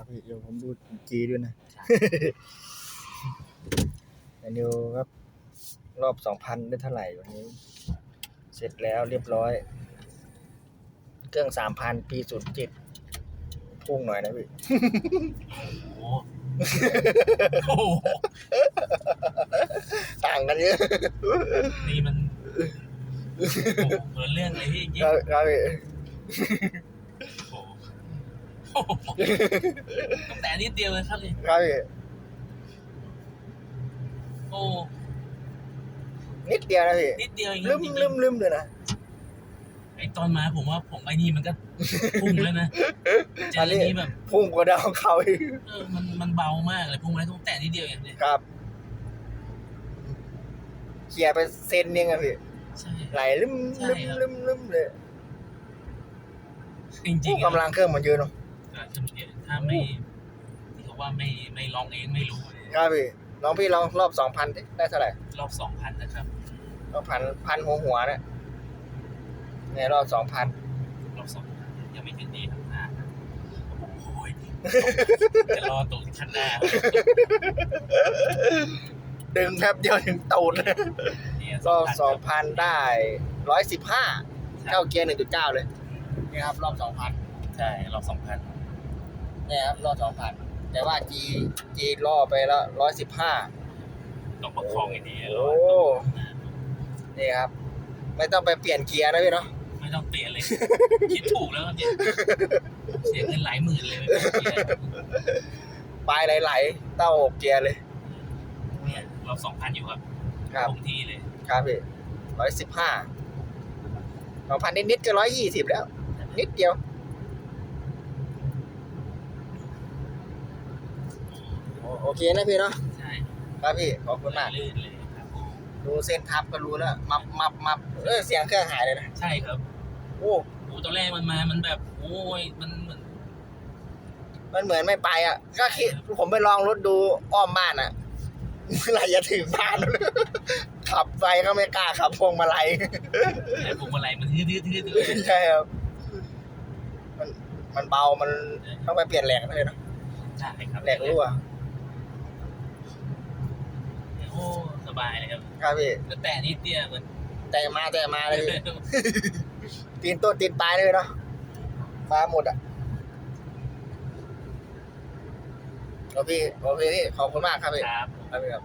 ครับพี่เดี๋ยวผมดูจีด้วยนะอันนิวครับ รอบสองพันได้เท่าไหร่วันนี้ เสร็จแล้วเรียบร้อย เครื่องสามพันปีศูนย์เจ็ดพุ่งหน่อยนะพี่โอ้โหต่างกันเยอะนี่มันโอ้โหเปิดเรื่องเลยพี่จริงครับครับพี่โอ้โหโอ้โห ตั้งแต่นิดเดียวเลยครับเลยครับพี่โอ้นิดเดียวนะพี่นิดเดียวเองลืมจริงลืมลืมเลยนะๆไอตอนมาผมว่าผมไอ้นี่มันก็พุ่งแล้วนะเจออันนี้แบบพุ่งกว่าดาวเขาอีกเออมันมันเบามากเลยพุ่งมาได้ตั้งแต่นิดเดียวเองเนี่ยครับเขี่ยไปเซนนึงอะพี่ใช่ ไหลลืมใช่ลืมครับ ลืมลืมเลยจริงผู้ๆกำลังเครื่องมันเยอะเนาะ ก็จะมีถ้าไม่ที่เขาว่าไม่ไม่ลองเองไม่รู้เลยครับพี่ลองพี่ลองรอบสองพันได้เท่าไหร่รอบสองพันนะครับ รอบพันพันหัวหัวๆเนี่ยเนี่ยรอบสองพันรอบสองยังไม่ถึงดีครับหน้าโอ้ยจะรอตรงข้างหน้าดึงแป๊บเดียวถึงตูดเลยเนี่ยรอบสองพันได้ร้อยสิบห้าใช่เข้าเกียร์หนึ่งจุดเก้าเลยนี่ครับ รอบสองพันใช่ รอบสองพัน เนี่ยครับรอบสองพันแต่ว่าจีจีล่อไปแล้วร้อยสิบห้าต้องประคองอย่างนี้โอ้นี่ครับ ไม่ต้องไปเปลี่ยนเกียร์นะพี่เนาะไม่ต้องเปลี่ยนเลย คิดถูกแล้วครับเนี่ยเสียเงินหลายหมื่นเลยไม่เป็นไรปลายไหลๆเต้าหกเกียร์เลยเนี่ยรอบสองพันอยู่ครับครับคงที่เลยครับพี่ร้อยสิบห้าสองพันนิดๆก็ร้อยยี่สิบแล้ว นิดเดียว โอโอเคนะพี่เนาะใช่ครับพี่ขอบคุณมากลื่นเลยครับผมดูเส้นทับก็รู้แล้วมับมับมับเออเสียงเครื่องหายเลยนะใช่ครับโอ้โอ้ตอนแรกมันมามันแบบโอ้ยมันเหมือนมันเหมือนไม่ไปอะ ก็คิดผมไปลองรถดูอ้อมบ้านอะเมื่อไหรจะถึงบ้านขับไปก็ไม่กล้าขับพวงมาลัยไอ้พวงมาลัยมันทืดๆๆๆเลยใช่ครับมันมันเบามันต้องไปเปลี่ยนแหลกเลยเนาะใช่ครับแหลกรั่ว โอ้ส บายเลยครับครับพี่แล้วแต่นิดเดียวมันแต่มาแต่มาเลยพี่ตีนต้นตีนปลายเลยเนาะมาหมดอะโอเคโอเคพี่ขอบคุณมากครับพี่ครับครับพี่ครับ